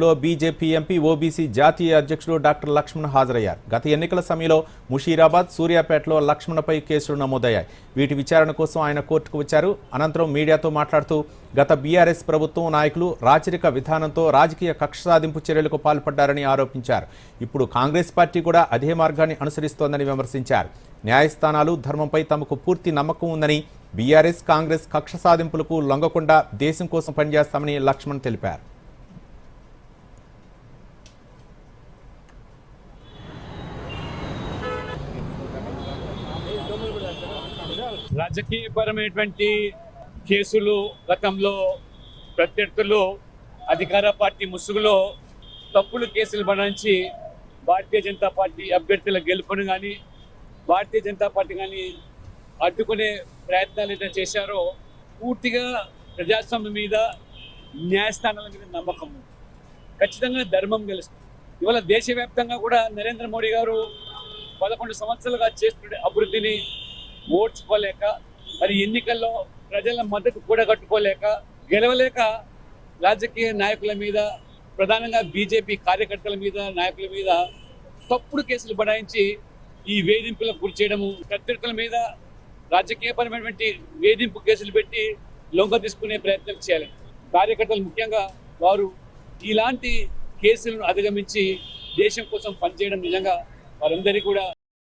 లో BJP MP OBC జాతీయ అధ్యక్షుడు డాక్టర్ లక్ష్మణ్ హాజరయ్యారు. గత ఎన్నికల సమయంలో ముషీరాబాద్ సూర్యాపేటలో లక్ష్మణ్పై కేసులు నమోదయ్యాయి. వీటి విచారణ కోసం ఆయన కోర్టుకు వచ్చారు. అనంతరం మీడియాతో మాట్లాడుతూ గత బీఆర్ఎస్ ప్రభుత్వం నాయకులు రాచరిక విధానంతో రాజకీయ కక్ష సాధింపు చర్యలకు పాల్పడ్డారని ఆరోపించారు. ఇప్పుడు కాంగ్రెస్ పార్టీ కూడా అదే మార్గాన్ని అనుసరిస్తోందని విమర్శించారు. న్యాయస్థానాలు ధర్మంపై తమకు పూర్తి నమ్మకం ఉందని బీఆర్ఎస్ కాంగ్రెస్ కక్ష సాధింపులకు లొంగకుండా దేశం కోసం పనిచేస్తామని లక్ష్మణ్ తెలిపారు. రాజకీయపరమైనటువంటి కేసులు గతంలో ప్రత్యర్థులు అధికార పార్టీ ముసుగులో తప్పులు కేసులు బనాయించి భారతీయ జనతా పార్టీ అభ్యర్థుల గెలుపును కానీ భారతీయ జనతా పార్టీ కానీ అడ్డుకునే ప్రయత్నాలు ఏదైతే చేశారో పూర్తిగా ప్రజాస్వామ్యం మీద న్యాయస్థానాల మీద నమ్మకం ఖచ్చితంగా ధర్మం గెలుస్తుంది. ఇవాళ దేశవ్యాప్తంగా కూడా నరేంద్ర మోడీ గారు పదకొండు సంవత్సరాలుగా చేస్తున్న అభివృద్ధిని ఓడ్చుకోలేక మరి ఎన్నికల్లో ప్రజల మద్దతు కూడగట్టుకోలేక గెలవలేక రాజకీయ నాయకుల మీద ప్రధానంగా బీజేపీ కార్యకర్తల మీద నాయకుల మీద తప్పుడు కేసులు బడాయించి ఈ వేధింపులకు గురి చేయడము ప్రత్యర్థుల మీద రాజకీయపరమైనటువంటి వేధింపు కేసులు పెట్టి లొంగ తీసుకునే ప్రయత్నం చేయాలి. కార్యకర్తలు ముఖ్యంగా వారు ఇలాంటి కేసులను అధిగమించి దేశం కోసం పనిచేయడం నిజంగా వారందరికీ కూడా